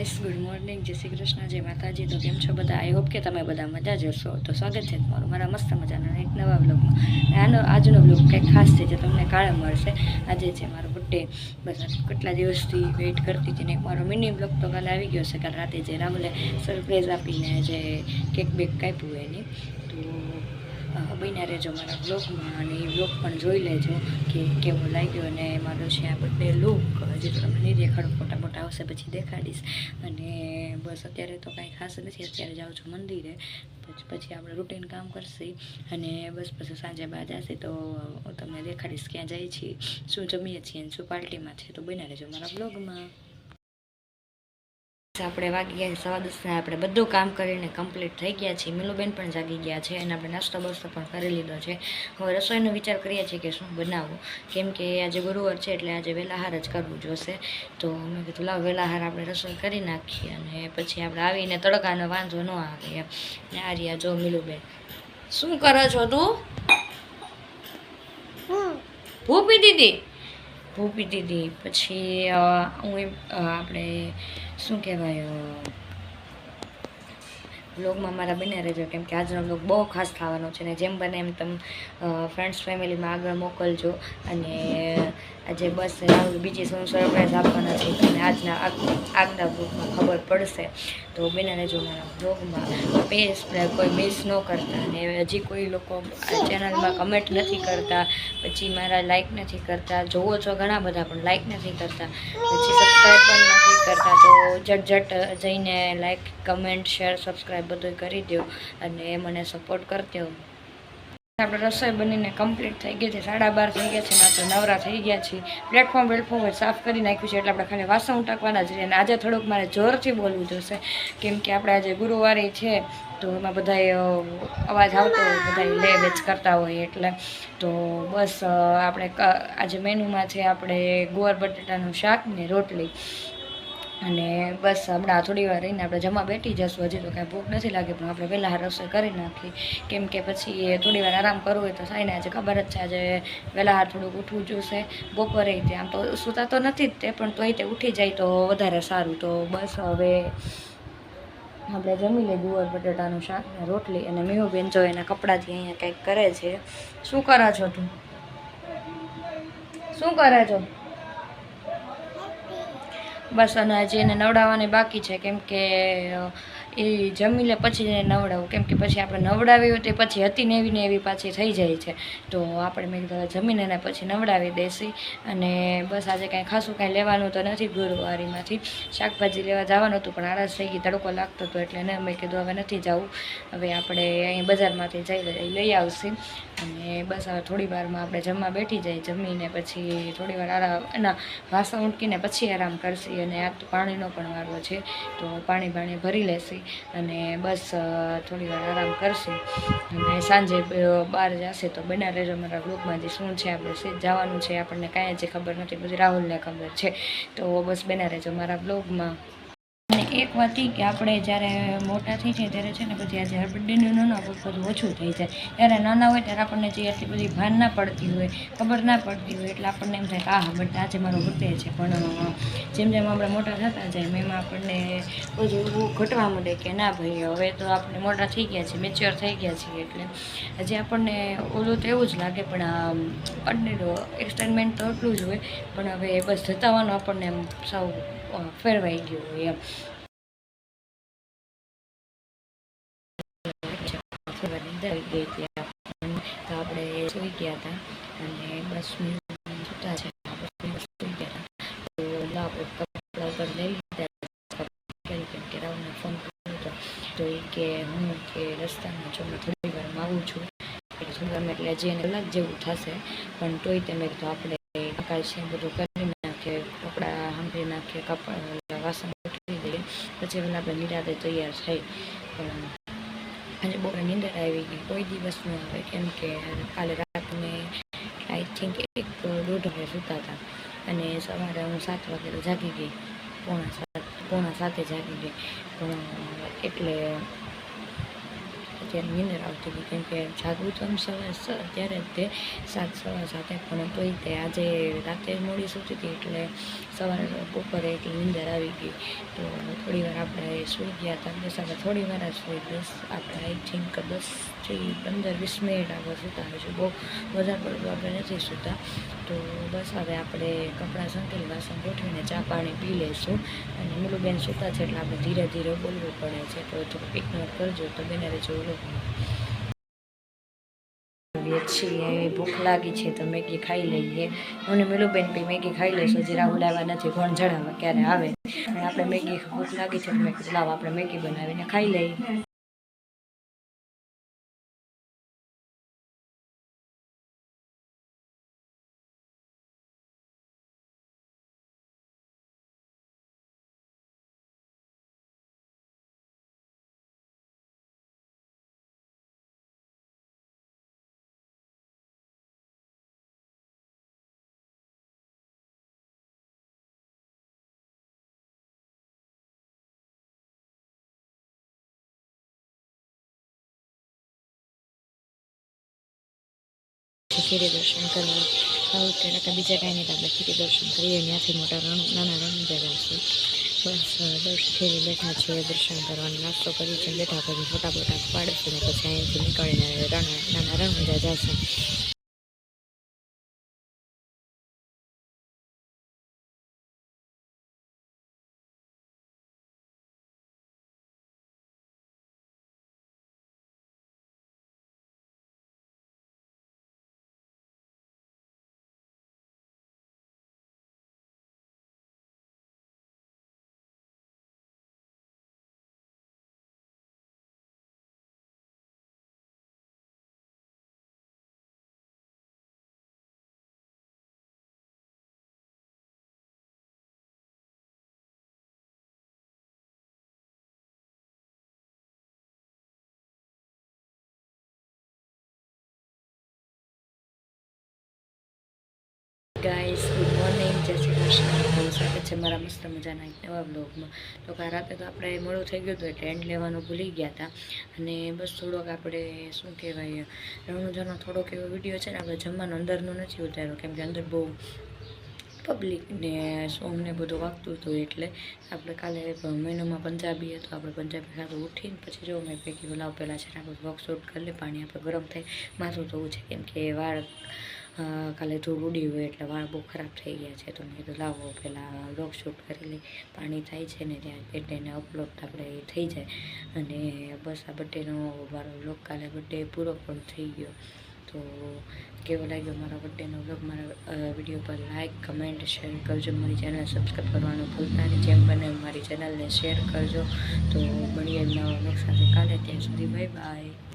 Guys good morning જય શ્રી કૃષ્ણ, જય માતાજી. તો કેમ છો બધા? આઈ હોપ કે તમે બધા મજા જ હશો તો સ્વાગત છે તમારું મારા મસ્ત મજાના એક નવા બ્લોગમાં આનો આજનો બ્લોગ કંઈક ખાસ છે જે તમને કાળે મળશે. આજે છે મારો બર્થડે બસ કેટલા દિવસથી વેઇટ કરતી હતી ને મારો મિની બ્લોગ તો કાલે આવી ગયો છે. કાલે રાતે જે રાહુલે સરપ્રાઈઝ આપીને જે કેક બેક કાપ્યું એની. તો બન્યા રહેજો મારા બ્લોગમાં અને એ બ્લોગ પણ જોઈ લેજો કે કેવો લાગ્યો અને મારો છે આ બધે લુક હજી તો તમને નહીં દેખાડું, ફોટા મોટા આવશે પછી દેખાડીશ. અને બસ અત્યારે તો કાંઈ ખાસ નથી, અત્યારે જાઉં છું મંદિરે. પછી આપણે રૂટીન કામ કરશી. અને બસ પછી સાંજે બાદ જશે તો હું તમને દેખાડીશ ક્યાં જઈએ છીએ, શું જમીએ છીએ અને શું પાર્ટીમાં છે તો બન્યા રહેજો મારા બ્લોગમાં આપણે વાગી ગયા છે સવા દસને આપણે બધું કામ કરીને કમ્પ્લીટ થઈ ગયા છીએ. મિલુબેન પણ જાગી ગયા છે અને આપણે નાસ્તો બસ્તો પણ કરી લીધો છે. હવે રસોઈનો વિચાર કરીએ છીએ કે શું બનાવવું કેમ કે આજે ગુરુવાર છે એટલે આજે વેલાહાર જ કરવું જોશે. તો મેં કીધું લાવ વેલાહાર આપણે રસોઈ કરી નાખીએ અને પછી આપણે આવીને તડકાનો વાંધો ન આવે એમ. ને આ રહ્યા જો મિલુબેન. શું કરો છો તું? ભૂપી દીદી? ભૂપી દીદી પછી હું આપણે શું કહેવાય બ્લોગમાં મારા બન્યા રહેજો. કેમ કે આજનો બ્લોગ બહુ ખાસ થવાનો છે ને જેમ બને એમ તમે ફ્રેન્ડ્સ ફેમિલીમાં આગળ મોકલજો. અને આજે બસ રાહુલ, બીજી શું સરપ્રાઈઝ આપવાના છે તમને આજના આગ- આગના બ્લોગમાં ખબર પડશે. તો બન્યા રહેજો મારા બ્લોગમાં પેજ કોઈ મિસ ન કરતા. અને હજી કોઈ લોકો ચેનલમાં કમેન્ટ નથી કરતા. પછી મારા લાઇક નથી કરતા. જોવો છો ઘણા બધા, પણ લાઇક નથી કરતા. પછી સબસ્ક્રાઈબ પણ નથી કરતા તો ઝટઝટ જઈને લાઈક કમેન્ટ શેર સબસ્ક્રાઈબ બધું કરી દો અને મને સપોર્ટ કરજો. આપણે રસોઈ બનીને કમ્પ્લીટ થઈ ગઈ છે, સાડા બાર થઈ ગયા છે ને આપણે નવરા થઈ ગયા છીએ. પ્લેટફોર્મ પ્લેટફોર્મ સાફ કરી નાખ્યું છે, એટલે આપણે ખાલી વાસણ ઉટકવાના જ અને આજે થોડુંક મારે જોરથી બોલવું જોશે, કેમ કે આપણે આજે ગુરુવારે છે, તો એમાં બધાય અવાજ આવતો હોય, બધાય લે વેચ કરતા હોય એટલે. તો બસ આપણે આજે મેનુમાં છે, આપણે ગોવર બટાટાનું શાક ને રોટલી. અને બસ હમણાં થોડી વાર રહીને આપણે જમવા બેઠી જશું. હજી તો કાંઈ ભૂખ નથી લાગી, પણ આપણે વહેલા રસોઈ કરી નાખી કેમ કે પછી થોડી વાર આરામ કરવો હોય તો સાઈને આજે ખબર જ છે, આજે વહેલા હાર થોડુંક ઉઠવું જોશે. બપોરે તે આમ તો સૂતા તો નથી જ તે, પણ તોય તે ઉઠી જાય તો વધારે સારું. તો બસ હવે આપણે જમી લઈએ ગુવાર, બટાટાનું શાક ને રોટલી અને મેહુબેન જો એના કપડાથી અહીંયા કંઈક કરે છે. શું કરો છો તું? શું કરે છો? બસ અને હજી એને નવડાવવાની બાકી છે, કેમ કે એ જમી લે પછી એને નવડાવું. કેમ કે પછી આપણે નવડાવી હોય તો પછી હતી ને એવી ને એવી પાછી થઈ જાય છે. તો આપણે મેં કીધું જમીને એને પછી નવડાવી દેસી અને બસ આજે કાંઈ ખાસું કાંઈ લેવાનું તો નથી ગુરુવારીમાંથી. શાકભાજી લેવા જવાનું હતું, પણ આળસ થઈ ગઈ, તડકો લાગતો હતો એટલે એને મેં કીધું હવે નથી જવું. હવે આપણે અહીં બજારમાંથી જઈ લઈ આવશી. અને બસ હવે થોડી વારમાં આપણે જમવા બેઠી જઈએ જમીને પછી થોડી વાર આરામ એના વાસણ ઉટકીને પછી આરામ કરશી. અને આ તો પાણીનો પણ વારો છે, તો પાણી પાણી ભરી લેશે અને બસ થોડી વાર આરામ કરશે. અને સાંજે બહાર જશે તો બના રહેજો મારા ગ્રુપમાં જે શું છે, આપણે સે, જવાનું છે, આપણને કાંઈ જ ખબર નથી, બધી રાહુલને ખબર છે. તો બસ બના રહેજો મારા બ્લોગમાં એક વાત ઈ કે આપણે જ્યારે મોટા થઈ જાય ત્યારે છે ને પછી આજે બર્થડેનું નાના બધું ઓછું થઈ જાય. ત્યારે નાના હોય ત્યારે આપણને જે એટલી બધી ભાન ના પડતી હોય, ખબર ના પડતી હોય એટલે આપણને એમ થાય કે આ બટ આજે મારો બર્થડે છે. પણ જેમ જેમ આપણે મોટા થતા જાય એમ આપણને બધું ઘટવા માંડે કે, ના ભાઈ, હવે તો આપણે મોટા થઈ ગયા છીએ મેચ્યોર થઈ ગયા છીએ. એટલે હજી આપણને ઓલું તો એવું જ લાગે, પણ આ બર્થડેનું એક્સટેન્ડમેન્ટ તો એટલું જ હોય, પણ હવે બસ જતાવાનું આપણને એમ સૌ ફેરવાઈ ગયું હોય એમ. થોડી વાર ગઈ હતી. તો આપણે સૂઈ ગયા હતા અને બસ સૂતા છે તો લઈ લીધા. રાવને ફોન કર્યો હતો. તો એ કે હું કે રસ્તામાં હું થોડી વારમાં આવું છું થોડી વારમાં એટલે હજી એને કલાક જેવું થશે. પણ તોય તમે કીધું આપણે કાંઈ બધું કરી નાખીએ, કપડાં સાંભળી નાખીએ વાસણ ઉઠવી દઈએ. પછી પેલા આપણે નિરાતે તૈયાર થઈ. આજે બહુ નીંદર આવી ગઈ કોઈ દિવસ ન આવે કેમ કે કાલે રાતને આઈ થિંક એક દોઢ વાગે સૂતા હતા અને સવારે હું સાત વાગે તો જાગી ગઈ પોણા સાત પોણા સાતે જાગી ગઈ પણ એટલે ત્યારે નીંદર આવતી હતી. કેમ કે જાગવું તો આમ સવાર અત્યારે તે સાત, સવા સાતે પણ તોય તે આજે રાતે મોડી સૂતી હતી એટલે સવારે બપોરે એટલી નીંદર આવી ગઈ. તો થોડી વાર આપણે સૂઈ ગયા હતા. બસ આપણે થોડી વાર જ સૂઈ દસ, આપણે આઈ થિંક દસથી પંદર, વીસ મિનિટ આગળ સૂતા હશું બહુ વધારે પડતું આપણે નથી સૂતા. તો બસ હવે આપણે કપડાં સંકેલી વાસણ ગોઠવીને ચા પાણી પી લઈશું. અને બેન સૂતા છે એટલે આપણે ધીરે ધીરે બોલવું પડે છે. તો થોડુંક ઇગ્નોર કરજો. તો બેને જો છીએ, ભૂખ લાગી છે તો મેગી ખાઈ લઈએ. હું મિલુબેન બી મેગી ખાઈ લઈશું હજી રાહુલ આવ્યા નથી, કોણ જણાવે, ક્યારે આવે? આપણે મેગી ભૂખ લાગી છે તો મેં લાવ આપણે મેગી બનાવીને ખાઈ લઈએ. ખીરી દર્શન કરવા. આવું ત્યારે કાંઈ બીજા કાંઈ નહીં તો આપણે ખીરી દર્શન કરીએ. ત્યાંથી મોટા રણ, નાના રણ છે. બસ દર્શન ખીરી બેઠા છીએ, દર્શન કરવાનો નાસ્તો કરી છે. બેઠા પછી ફોટા ફોટા પાડીશું ને પછી અહીંથી નીકળીને રણ નાના રણ મજા જશે ગાઈસ ગુડ મોર્નિંગ જય શ્રી કૃષ્ણ. સ્વાગત છે મારા મસ્ત મજાના એક નવા બ્લોગમાં તો કાલ રાતે તો આપણે મોડું થઈ ગયું હતું એટલે એન્ડ લેવાનું ભૂલી ગયા હતા. અને બસ થોડોક આપણે, શું કહેવાય, રણુજાનો થોડોક એવો વીડિયો છે ને, આપણે જમવાનું અંદરનું નથી ઉતાર્યો. કેમ કે અંદર બહુ પબ્લિક ને સોંગને બધું વાગતું હતું એટલે આપણે કાલે મહિનોમાં પંજાબી હતું. આપણે પંજાબી ખાતું ઉઠીને પછી જો મેં પૈકી બોલાવ પહેલાં છે ને, આપણે વર્કશોપ કરી લે પાણી આપણે ગરમ થાય, માથું ધોવું છે. કેમ કે વાળ કાલે ધૂળ ઉડી હોય એટલે વાળ બહુ ખરાબ થઈ ગયા છે. તો મેં કીધું, લાવો પહેલાં વ્લોગ શૂટ કરી લઈ પાણી થાય છે ને ત્યાં એટલે એને અપલોડ આપણે થઈ જાય. અને બસ આ બર્થડેનો મારો વ્લોગ કાલે બર્થડે પૂરો પણ થઈ ગયો. તો કેવો લાગ્યો મારો બર્થડેનો વ્લોગ મારા વીડિયો પર લાઇક કમેન્ટ શેર કરજો. મારી ચેનલ સબસ્ક્રાઈબ કરવાનું ભૂલતા નહીં. જેમ બને મારી ચેનલને શેર કરજો. તો મળીએ નવા વ્લોગ સાથે. કાલે ત્યાં સુધી બાય બાય